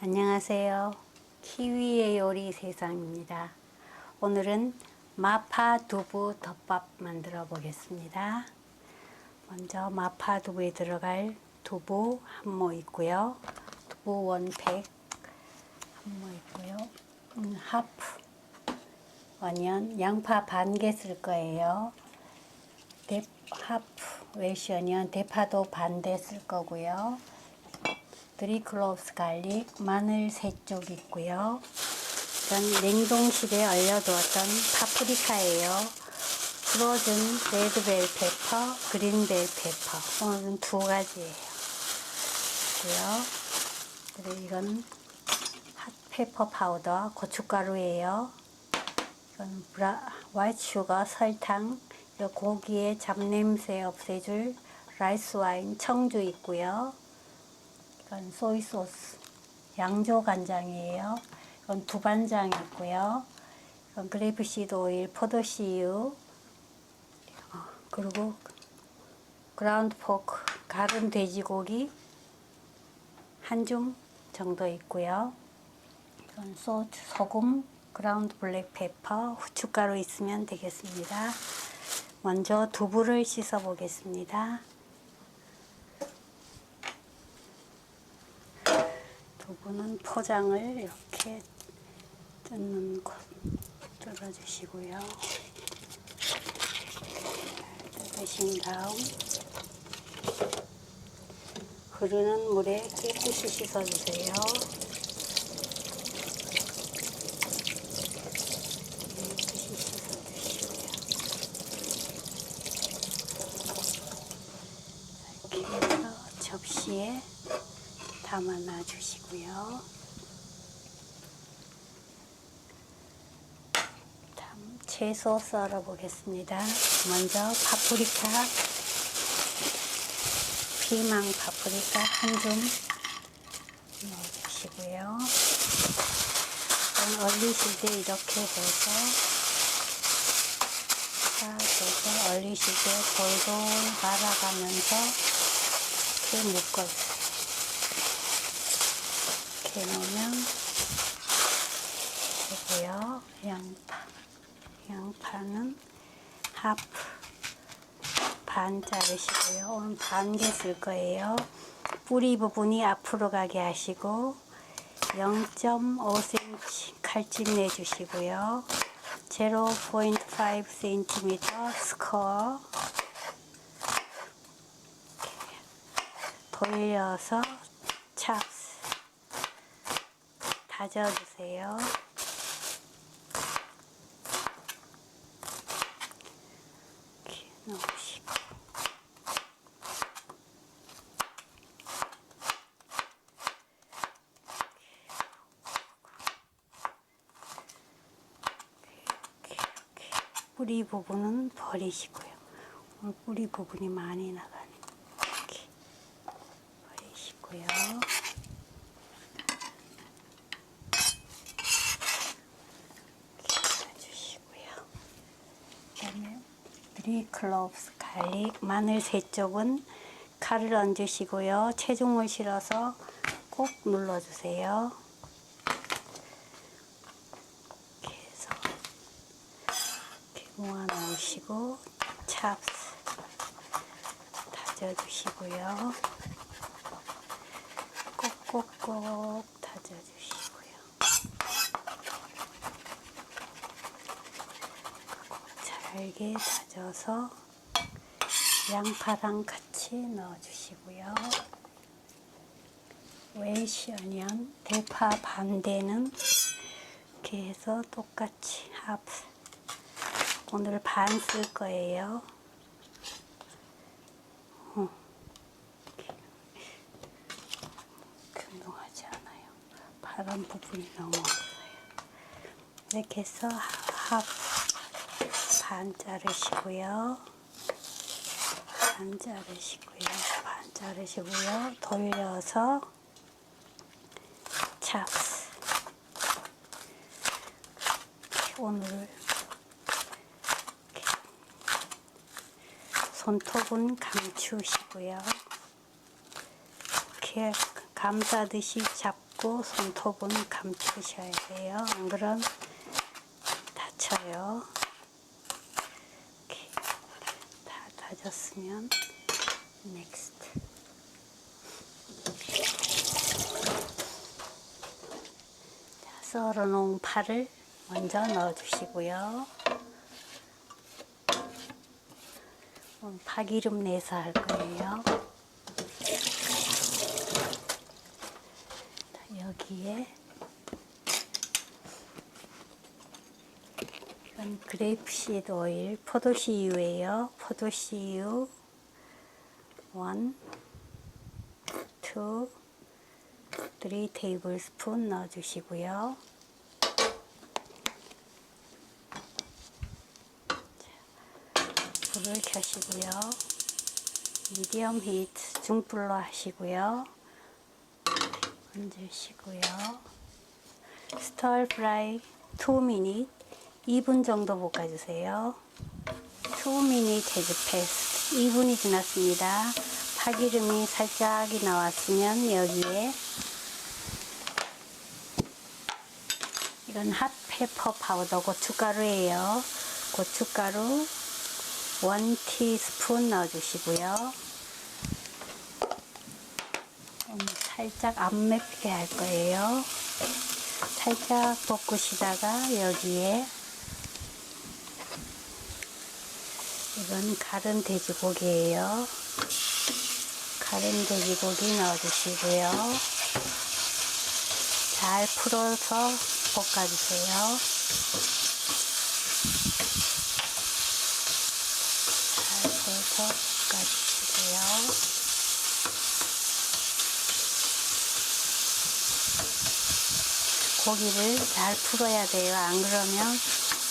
안녕하세요. 키위의 요리 세상입니다. 오늘은 마파 두부 덮밥 만들어 보겠습니다. 먼저 마파 두부에 들어갈 두부 한 모 있고요. 두부 원팩 한 모 있고요. 음, 하프 어니언 양파 반 개 쓸 거예요. 대, 하프 웰시 어니언 대파도 반 대 쓸 거고요. 드리 클로브스 갈릭, 마늘 세쪽 있고요. 이건 냉동실에 얼려두었던 파프리카예요. 프로즌 레드벨 페퍼, 그린벨 페퍼. 오늘은 두 가지예요. 고요. 그리고 이건 핫페퍼 파우더, 고춧가루예요. 이건 브라, 화이트 슈거, 설탕, 이 고기의 잡냄새 없애줄 라이스 와인, 청주 있고요. 이건 소이 소스, 양조 간장이에요. 이건 두반장 있고요. 이건 그레이프시드 오일, 포도씨유, 어, 그리고 그라운드 포크, 갈은 돼지고기 한 줌 정도 있고요. 이건 소주, 소금, 그라운드 블랙 페퍼, 후춧가루 있으면 되겠습니다. 먼저 두부를 씻어 보겠습니다. 두부는 포장을 이렇게 뜯는 곳 뜯어주시고요. 뜯으신 다음 흐르는 물에 깨끗이 씻어주세요. 깨끗이 씻어주시고요. 이렇게 해서 접시에 담아놔 주시고요. 다음 채소 썰어 보겠습니다. 먼저 파프리카, 피망 파프리카 한 줌 넣어 주시고요. 얼리실 때 이렇게 해서 딱 해서 얼리실 때 돌돌 말아가면서 이렇게 묶어주세요. 이렇게 놓으면 되고요. 양파. 양파는 하프 반 자르시고요. 오늘 반 개 쓸 거예요. 뿌리 부분이 앞으로 가게 하시고 0.5cm 칼집 내주시고요. 0.5cm 스코어 돌려서 찹스 다져주세요. 뿌리 부분은 버리시고요. 오늘 뿌리 부분이 많이 나가네. 이렇게 버리시고요. 해주시고요. 그다음에 드리 클로브스 갈릭 마늘 세 쪽은 칼을 얹으시고요. 체중을 실어서 꼭 눌러주세요. 이렇게 해서 이렇게 모아 놓으시고 찹스 다져주시고요. 꼭꼭꼭 다져주시고요. 잘게 다져서 양파랑 같이 넣어주시고요. 어니언 대파 반대는 이렇게 해서 똑같이 하프 오늘 반 쓸 거예요. 어. 균등하지 않아요. 파란 부분이 너무 없어요. 이렇게 해서 하프 반 자르시고요. 반 자르시고요. 반 자르시고요. 돌려서 찹스. 오늘 손톱은 감추시고요. 이렇게 감싸듯이 잡고 손톱은 감추셔야 돼요. 안 그럼 다쳐요. 이렇게 다 다졌으면 next. 자, 썰어 놓은 파를 먼저 넣어 주시고요. 오늘 파기름 내서 할 거예요. 자, 여기에 이건 그레이프시드 오일, 포도씨유예요. 포도씨유 1, 2, 3 테이블 스푼 넣어주시고요. 불을 켜시고요. 미디엄 히트 중불로 하시고요. 얹으시고요. 스터 프라이 2 미닛 2분 정도 볶아주세요. 2미닛 헤즈 패스 2분이 지났습니다. 파기름이 살짝이 나왔으면 여기에 이건 핫페퍼 파우더 고춧가루예요. 고춧가루 1 티스푼 넣어주시고요. 음, 살짝 안 맵게 할 거예요. 살짝 볶으시다가 여기에 이건 가른 돼지고기예요. 가른 돼지고기 넣어주시고요. 잘 풀어서 볶아주세요. 잘 풀어서 볶아주시고요. 고기를 잘 풀어야 돼요. 안 그러면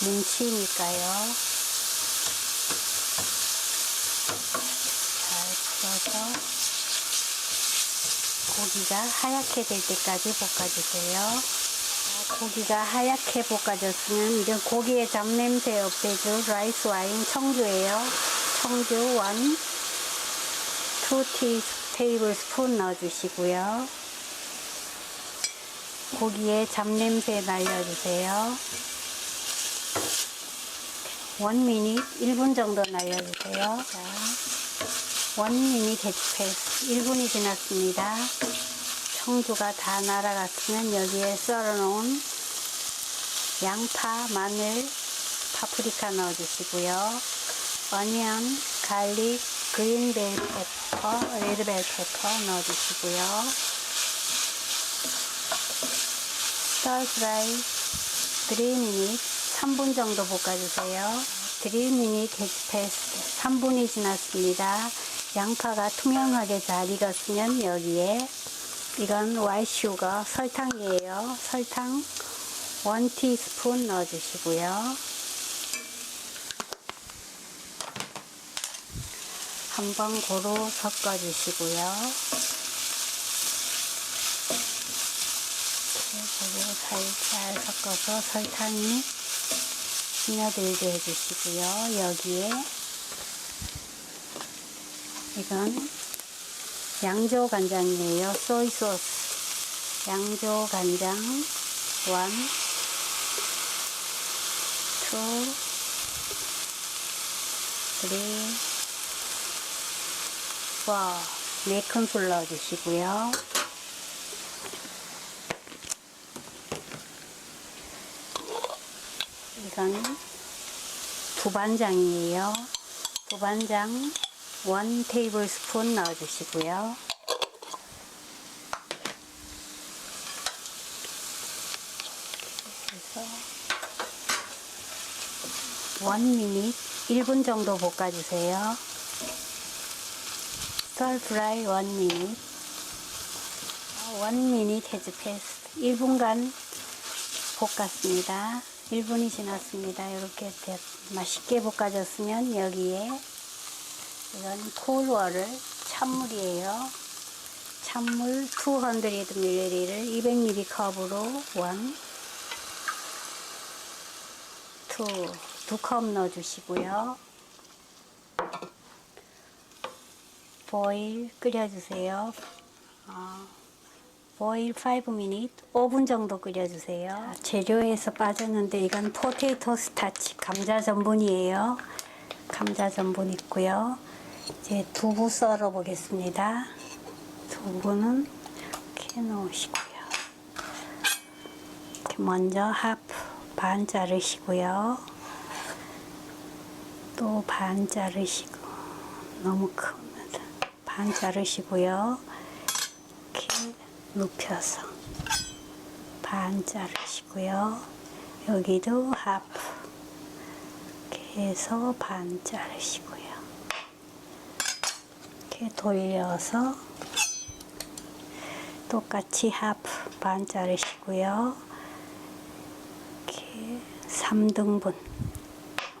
뭉치니까요. 잘 풀어서 고기가 하얗게 될 때까지 볶아주세요. 자, 고기가 하얗게 볶아졌으면 이제 고기의 잡냄새 없애줄 라이스 와인 청주예요. 청주 1, 2 테이블 스푼 넣어주시고요. 고기에 잡냄새 날려주세요. 1미닛 1분 정도 날려주세요. 자, 1미닛 데치패스 1분이 지났습니다. 청주가 다 날아갔으면 여기에 썰어놓은 양파, 마늘, 파프리카 넣어주시고요. 어니언, 갈릭, 그린벨 페퍼, 레드벨 페퍼 넣어주시고요. 스타프라이 3미닛 3분 정도 볶아주세요. 3미닛 데치패스 3분이 지났습니다. 양파가 투명하게 잘 익었으면 여기에 이건 와이슈가 설탕이에요. 설탕 1티스푼 넣어주시고요. 한번 고루 섞어주시고요. 그리고 살잘 섞어서 설탕이 스며들게 해주시고요. 여기에 이건 양조 간장이에요. 소이 소스. 양조 간장 1, 2, 3, 4. 네 큰술 넣어주시고요. 이건 두반장이에요. 두반장 1 테이블 스푼 넣어주시고요. 그래서 1미닛 1분 정도 볶아주세요. 썰 프라이 1미닛 1미닛 헤즈 패스트 1분간 볶았습니다. 1분이 지났습니다. 이렇게 대- 맛있게 볶아졌으면 여기에 이건 콜워를 찬물이에요. 찬물 200ml를 200ml 컵으로 1, 2, 두컵 넣어주시고요. 보일 끓여주세요. 어, boil 5 minutes 5분 정도 끓여주세요. 재료에서 빠졌는데 이건 포테이토 스타치 감자 전분이에요. 감자 전분 있고요. 이제 두부 썰어 보겠습니다. 두부는 이렇게 넣으시고요. 이렇게 먼저 하프 반 자르시고요. 또 반 자르시고 너무 큽니다. 반 자르시고요. 이렇게 눕혀서 반 자르시고요. 여기도 하프 이렇게 해서 반 자르시고요. 이렇게 돌려서 똑같이 하프 반 자르시고요. 이렇게 3등분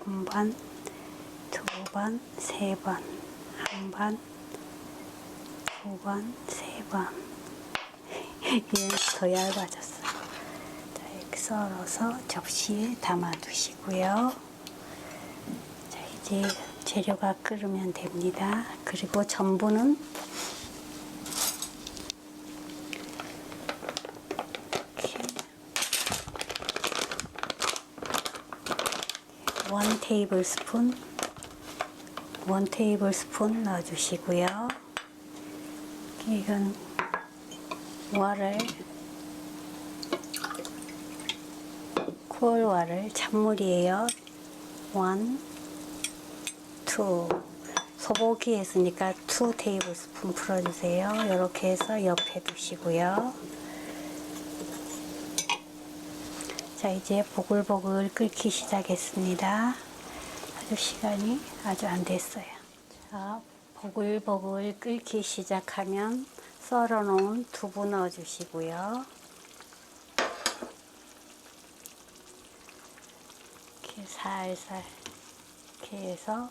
한 번, 두 번, 세 번, 한 번, 두 번, 세 번. 얘는 더 얇아졌어요. 자, 이렇게 썰어서 접시에 담아 두시고요. 자, 이제 재료가 끓으면 됩니다. 그리고 전분은 원 테이블 스푼 원 테이블 스푼 넣어주시고요. 이건 와를 콜와를 찬물이에요. 원, 투 소고기 했으니까 투 테이블 스푼 풀어주세요. 이렇게 해서 옆에 두시고요. 자 이제 보글보글 끓기 시작했습니다. 아주 시간이 아주 안 됐어요. 자 보글보글 끓기 시작하면 썰어 놓은 두부 넣어 주시고요. 이렇게 살살 이렇게 해서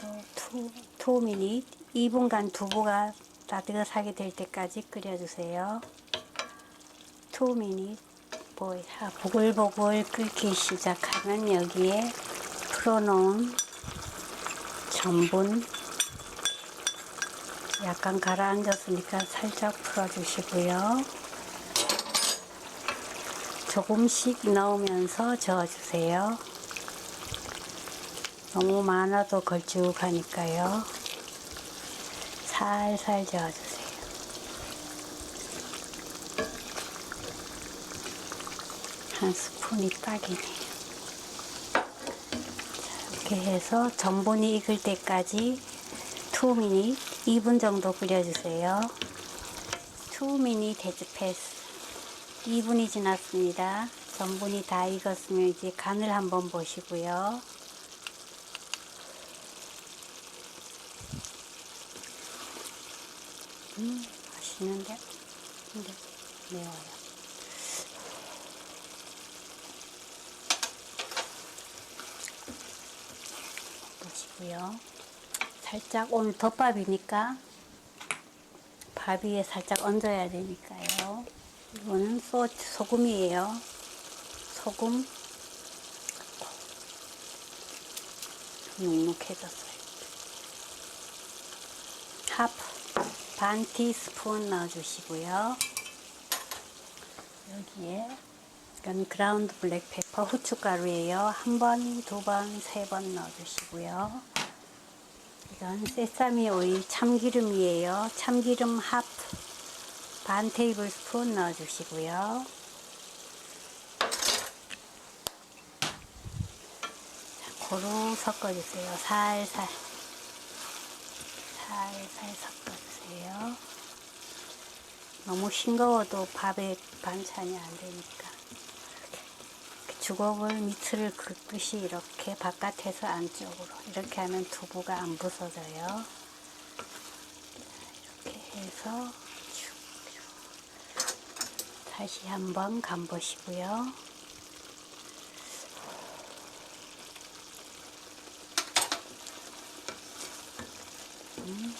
또 2, 2 미닛 2분간 두부가 따뜻하게 될 때까지 끓여주세요. 2 미닛 아, 보글보글 끓기 시작하면 여기에 풀어놓은 전분 약간 가라앉았으니까 살짝 풀어주시고요. 조금씩 넣으면서 저어주세요. 너무 많아도 걸쭉하니까요. 살살 저어주세요. 한 스푼이 딱이네요. 자, 이렇게 해서 전분이 익을 때까지 2미닛 2분 정도 끓여주세요. 2미닛 데즈패스 2분이 지났습니다. 전분이 다 익었으면 이제 간을 한번 보시고요. 음, 맛있는데? 근데 매워요. 보시고요. 살짝 오늘 덮밥이니까 밥 위에 살짝 얹어야 되니까요. 이거는 소, 소금이에요. 소금 눅눅해졌어요. 하프 반 티스푼 넣어주시고요. 여기에 이건 그라운드 블랙페퍼 후춧가루예요. 한 번, 두 번, 세 번 넣어주시고요. 이건 세사미 오일 참기름이에요. 참기름 하프 반 테이블 스푼 넣어주시고요. 자, 고루 섞어주세요. 살살. 살살 섞어 주세요. 너무 싱거워도 밥에 반찬이 안 되니까. 이렇게 주걱을 밑을 긋듯이 이렇게 바깥에서 안쪽으로 이렇게 하면 두부가 안 부서져요. 이렇게 해서 다시 한번 간 보시고요. 음,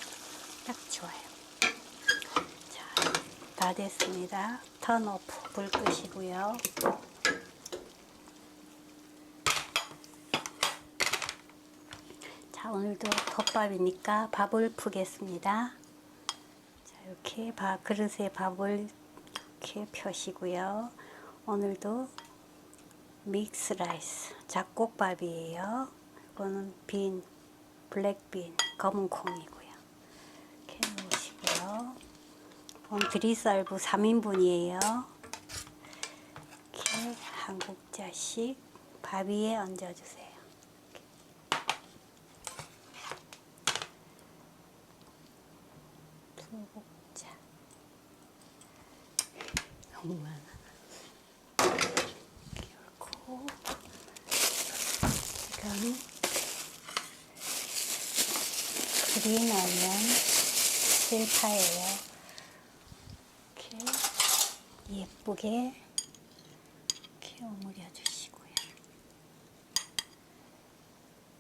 딱 좋아요. 자, 다 됐습니다. 턴 오프 불 끄시고요. 자, 오늘도 덮밥이니까 밥을 푸겠습니다. 자, 이렇게 밥, 그릇에 밥을 이렇게 펴시고요. 오늘도 믹스 라이스, 잡곡밥이에요. 이거는 빈, 블랙빈, 검은 콩이고요. 이렇게 넣으시고요. 오늘 드리쌀부 3인분이에요. 이렇게 한 국자씩 밥 위에 얹어주세요. 두 국자. 너무 많아. 이렇게 옳고 지금 그린 어니언 실파예요. 이렇게 예쁘게 이렇게 오므려 주시고요.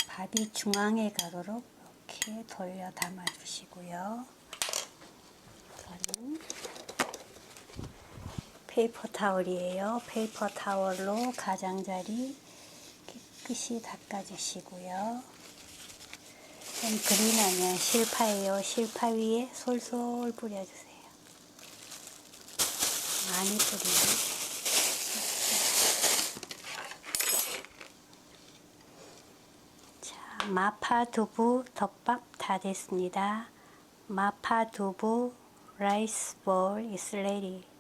밥이 중앙에 가도록 이렇게 돌려 담아 주시고요. 이거는 페이퍼 타월이에요. 페이퍼 타월로 가장자리 깨끗이 닦아주시고요. 좀 그린 아니야 실파예요. 실파 위에 솔솔 뿌려주세요. 많이 뿌리고. 자, 마파 두부 덮밥 다 됐습니다. 마파 두부 라이스 볼 is ready.